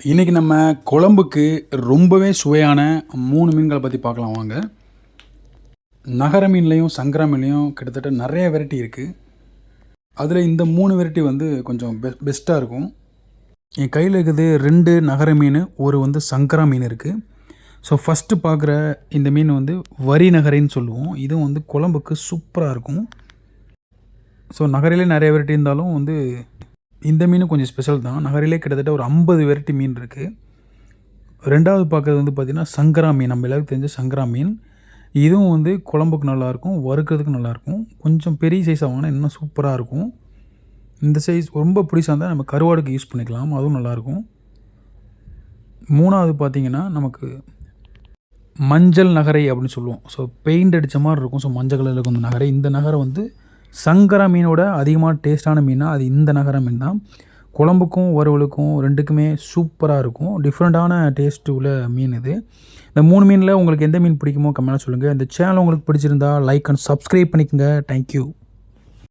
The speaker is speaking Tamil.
இன்றைக்கி நம்ம குழம்புக்கு ரொம்பவே சுவையான மூணு மீன்களை பற்றி பார்க்கலாம் வாங்க. நகர மீன்லேயும் சங்கரா மீன்லேயும் கிட்டத்தட்ட நிறைய வெரைட்டி இருக்குது அதில் இந்த மூணு வெரைட்டி வந்து கொஞ்சம் பெ பெஸ்ட்டாக இருக்கும். என் கையில் இருக்குது ரெண்டு நகர மீன் ஒரு வந்து சங்கரா மீன் இருக்குது ஸோ ஃபஸ்ட்டு பார்க்குற இந்த மீன் வந்து வரி நகரின்னு சொல்லுவோம். இதுவும் வந்து குழம்புக்கு சூப்பராக இருக்கும். ஸோ நகரிலே நிறைய வெரைட்டி இருந்தாலும் வந்து இந்த மீனும் கொஞ்சம் ஸ்பெஷல் தான். நகரிலே கிட்டத்தட்ட ஒரு ஐம்பது வெரைட்டி மீன் இருக்குது ரெண்டாவது பார்க்குறது வந்து பார்த்திங்கன்னா சங்கரா மீன். நம்ம எல்லாருக்கும் தெரிஞ்ச சங்கரா மீன். இதுவும் வந்து குழம்புக்கு நல்லாயிருக்கும் வறுக்கிறதுக்கு நல்லாயிருக்கும் கொஞ்சம் பெரிய சைஸாக வாங்கினா இன்னும் சூப்பராக இருக்கும். இந்த சைஸ் ரொம்ப பிடிச்சா இருந்தால் நம்ம கருவாடுக்கு யூஸ் பண்ணிக்கலாம். அதுவும் நல்லாயிருக்கும் மூணாவது பார்த்திங்கன்னா நமக்கு மஞ்சள் நகரை அப்படின்னு சொல்லுவோம். ஸோ பெயிண்ட் அடித்த மாதிரி இருக்கும். ஸோ மஞ்சள் கலரில் இருக்கும் இந்த நகரை. இந்த நகரை வந்து சங்கரா மீனோட அதிகமாக டேஸ்ட்டான மீனா அது இந்த நகர மீன் தான். குழம்புக்கும் வறுவலுக்கும் ரெண்டுக்குமே சூப்பராக இருக்கும். டிஃப்ரெண்ட்டான டேஸ்ட்டு உள்ள மீன் இது. இந்த மூணு மீனில் உங்களுக்கு எந்த மீன் பிடிக்குமோ கம்மியாக சொல்லுங்கள் இந்த சேனல் உங்களுக்கு பிடிச்சிருந்தா லைக் அண்ட் சப்ஸ்கிரைப் பண்ணிக்கோங்க. Thank you